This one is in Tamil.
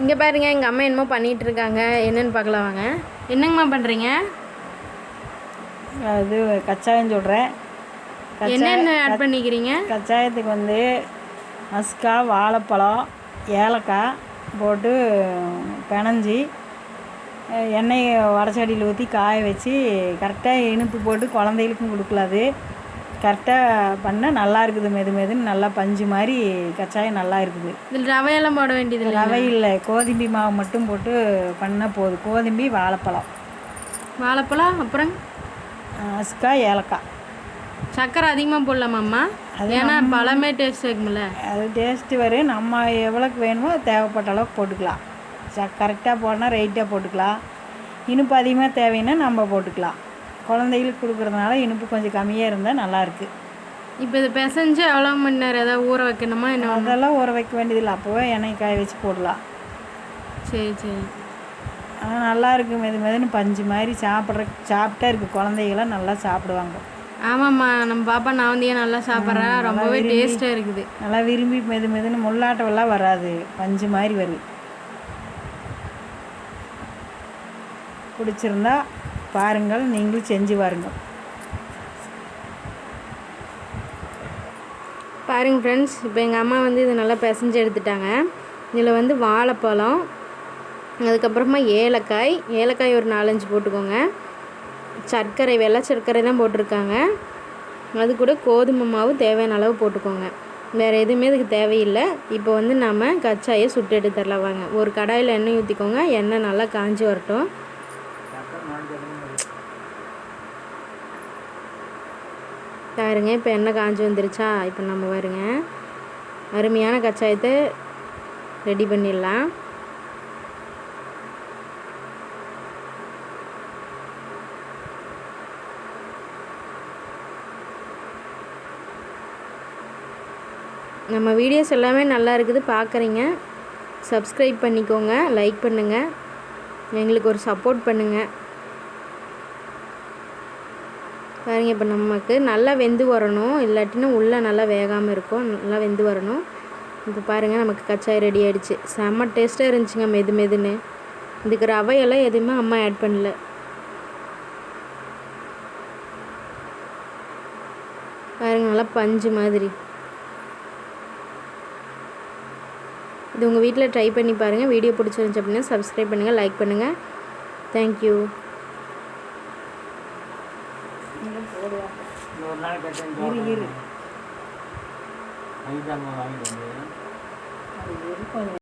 இங்கே பாருங்க எங்கள் அம்மா என்னமோ பண்ணிட்டு இருக்காங்க என்னன்னு பார்க்கலாம் வாங்க. என்னங்கம்மா பண்ணுறீங்க அது கச்சாயம் சொல்கிறேன் என்னென்ன ஆட் பண்ணிக்கிறீங்க? கச்சாயத்துக்கு வந்து மஸ்கா வாழைப்பழம் ஏலக்காய் போட்டு பிணைஞ்சி அஹ், எண்ணெய் வடச்சட்டியில் ஊற்றி காய வச்சு கரெக்டாக இனிப்பு போட்டு குழந்தைகளுக்கும் கொடுக்கலாம் அது கரெக்டாக பண்ணால் நல்லா இருக்குது மெது மெதுன்னு நல்லா பஞ்சு மாதிரி கச்சாயம் நல்லா இருக்குது. இதில் ரவையெல்லாம் போட வேண்டியது இல்லை ரவை இல்லை கோதும்பி மாவு மட்டும் போட்டு பண்ணால் போதும் கோதும்பி வாழைப்பழம். வாழைப்பழம் அப்புறம்? மஸ்கா ஏலக்காய். சர்க்கரை அதிகமாக போடலாமாம்மா? ஏன்னா பழமே டேஸ்ட் இருக்கும்ல. அது டேஸ்ட்டு வரும் நம்ம எவ்வளோக்கு வேணுமோ தேவைப்பட்ட அளவுக்கு போட்டுக்கலாம். ச கரெக்டாக போடணும் ரைட்டாக போட்டுக்கலாம். இனிப்பு அதிகமாக தேவைன்னா நம்ம போட்டுக்கலாம். குழந்தைகளுக்கு கொடுக்குறதுனால இனிப்பு கொஞ்சம் கம்மியாக இருந்தால் நல்லாயிருக்கு இப்போ இது பிசைஞ்சு எவ்வளோ மணி நேரம் ஏதாவது ஊற வைக்கணுமா என்ன அதெல்லாம் ஊற வைக்க வேண்டியதில்லை. அப்போவே எண்ணெய் காய வச்சு போடலாம். சரி சரி. ஆனால் நல்லா இருக்கு மெது மெதுன்னு பஞ்சு மாதிரி சாப்பிட்ற சாப்பிட்டா இருக்குது குழந்தைகளாம் நல்லா சாப்பிடுவாங்க. ஆமாம்மா. நம்ம பாப்பா நான் வந்து ஏன் நல்லா சாப்பிட்றா? ரொம்பவே டேஸ்ட்டாக இருக்குது. நல்லா விரும்பி மெது மெதுன்னு முள்ளாட்டமெல்லாம் வராது. பஞ்சு மாதிரி வரும் பிடிச்சிருந்தா பாருங்கள் நீங்களும் செஞ்சு பாருங்கள் பாருங்கள் ஃப்ரெண்ட்ஸ் இப்போ எங்கள் அம்மா வந்து இதை நல்லா பிசைஞ்சு எடுத்துட்டாங்க. இதில் வந்து வாழைப்பழம் அதுக்கப்புறமா ஏலக்காய் ஏலக்காய் ஒரு நாலஞ்சு போட்டுக்கோங்க. சர்க்கரை வெள்ளை சர்க்கரை தான் போட்டிருக்காங்க. அது கூட கோதுமை மாவு தேவையான அளவு போட்டுக்கோங்க. வேறு எதுவுமே இதுக்கு தேவையில்லை. இப்போ வந்து நம்ம கச்சாயை சுட்டு எடுத்துடலாம் வாங்க. ஒரு கடாயில் எண்ணெய் ஊற்றிக்கோங்க எண்ணெய் நல்லா காஞ்சி வரட்டும். பாருங்க இப்போ எண்ணெய் காஞ்சி வந்துருச்சா? இப்போ நம்ம பாருங்க அருமையான கச்சாயத்தை ரெடி பண்ணிடலாம். நம்ம வீடியோஸ் எல்லாமே நல்லா இருக்குது. பார்க்குறீங்க சப்ஸ்கிரைப் பண்ணிக்கோங்க. லைக் பண்ணுங்கள் எங்களுக்கு ஒரு சப்போர்ட் பண்ணுங்கள் பாருங்க இப்போ நமக்கு நல்லா வெந்து வரணும். இல்லாட்டினா உள்ளே நல்லா வேகாமல் இருக்கும். நல்லா வெந்து வரணும். இப்போ பாருங்கள் நமக்கு கச்சாய் ரெடி ஆகிடுச்சு செம்ம டேஸ்ட்டாக இருந்துச்சுங்க மெது மெதுன்னு. இதுக்கு ரவையெல்லாம் எதுவுமே அம்மா ஆட் பண்ணல. பாருங்க நல்லா பஞ்சு மாதிரி. இது உங்கள் வீட்டில் ட்ரை பண்ணி பாருங்கள் வீடியோ பிடிச்சிருந்துச்சி அப்படின்னா சப்ஸ்கிரைப் பண்ணுங்கள் லைக் பண்ணுங்கள் தேங்க்யூ இரு இரு. ஐந்தாம் வாங்கிட்டு வந்து. அது இரு கொஞ்சம்